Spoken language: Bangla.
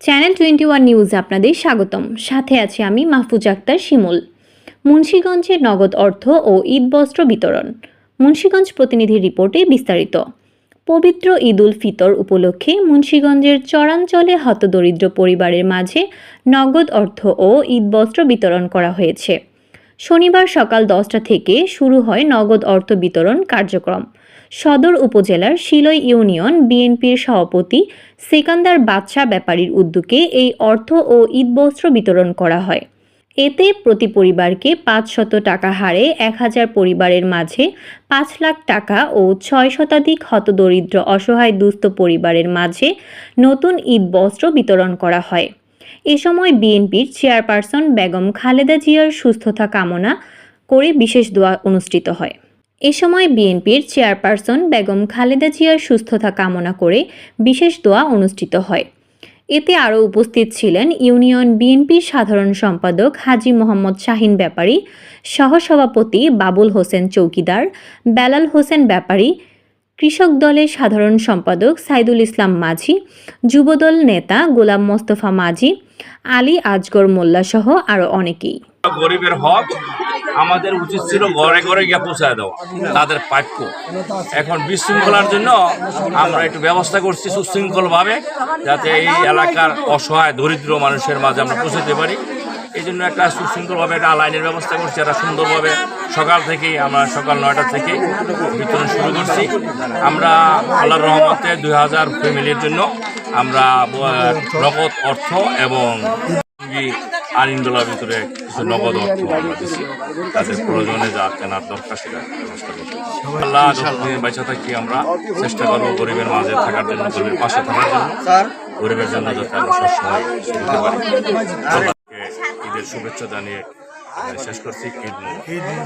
চ্যানেল টোয়েন্টি ওয়ান নিউজ আপনাদের স্বাগতম। সাথে আছি আমি মাহফুজ আক্তার শিমুল। মুন্সীগঞ্জে নগদ অর্থ ও ঈদ বস্ত্র বিতরণ। মুন্সীগঞ্জ প্রতিনিধির রিপোর্টে বিস্তারিত। পবিত্র ঈদ উল ফিতর উপলক্ষে মুন্সীগঞ্জের চরাঞ্চলে হতদরিদ্র পরিবারের মাঝে নগদ অর্থ ও ঈদ বস্ত্র বিতরণ করা হয়েছে। শনিবার সকাল দশটা থেকে শুরু হয় নগদ অর্থ বিতরণ কার্যক্রম। সদর উপজেলার শিলই ইউনিয়ন বিএনপির সভাপতি সেকান্দার বাদশাহ ব্যাপারীর উদ্যোগে এই অর্থ ও ঈদবস্ত্র বিতরণ করা হয়। এতে প্রতি পরিবারকে পাঁচ শত টাকা হারে এক হাজার পরিবারের মাঝে পাঁচ লাখ টাকা ও ছয় শতাধিক হতদরিদ্র অসহায় দুস্থ পরিবারের মাঝে নতুন ঈদ বস্ত্র বিতরণ করা হয়। এ সময় বিএনপির চেয়ারপারসন বেগম খালেদা জিয়ার সুস্থতা কামনা করে বিশেষ দোয়া অনুষ্ঠিত হয়। এ সময় বিএনপির চেয়ারপারসন বেগম খালেদা জিয়ার সুস্থতা কামনা করে বিশেষ দোয়া অনুষ্ঠিত হয়। এতে আরও উপস্থিত ছিলেন ইউনিয়ন বিএনপির সাধারণ সম্পাদক হাজি মোহাম্মদ শাহিন ব্যাপারী, সহসভাপতি বাবুল হোসেন চৌকিদার, বেলাল হোসেন ব্যাপারী, কৃষক দলের সাধারণ সম্পাদক সাইদুল ইসলাম মাঝি, যুবদল নেতা গোলাম মোস্তফা মাঝি, আলী আজগর মোল্লা সহ আরও অনেকেই। গরিবের হক আমাদের উচিত ছিল ঘরে ঘরে গিয়ে পৌঁছায় দেওয়া, তাদের প্রাপ্য এখন বিশৃঙ্খলার জন্য আমরা একটু ব্যবস্থা করছি সুশৃঙ্খলভাবে, যাতে এই এলাকার অসহায়, দরিদ্র মানুষের মাঝে আমরা পৌঁছাতে পারি। এই জন্য একটা সুশৃঙ্খলভাবে একটা লাইনের ব্যবস্থা করছি, একটা সুন্দরভাবে সকাল থেকেই আমরা সকাল নয়টা থেকে বিতরণ শুরু করছি। আমরা আল্লাহর রহমতে দুই হাজার ফ্যামিলির জন্য আমরা নগদ অর্থ এবং আইনদোলার ভিতরে কিছু নগদ অর্থ আমরা দিচ্ছি তাদের প্রয়োজনে যা কেনার দরকার সেটা ব্যবস্থা করছি। আল্লাহ বেঁচে থাকি আমরা চেষ্টা করব গরিবের মাঝে থাকার জন্য, গরিবের পাশে থাকার জন্য। গরিবের জন্য যাতে আমরা সবসময় ঈদের শুভেচ্ছা জানিয়ে শেষ করছি। ঈদ।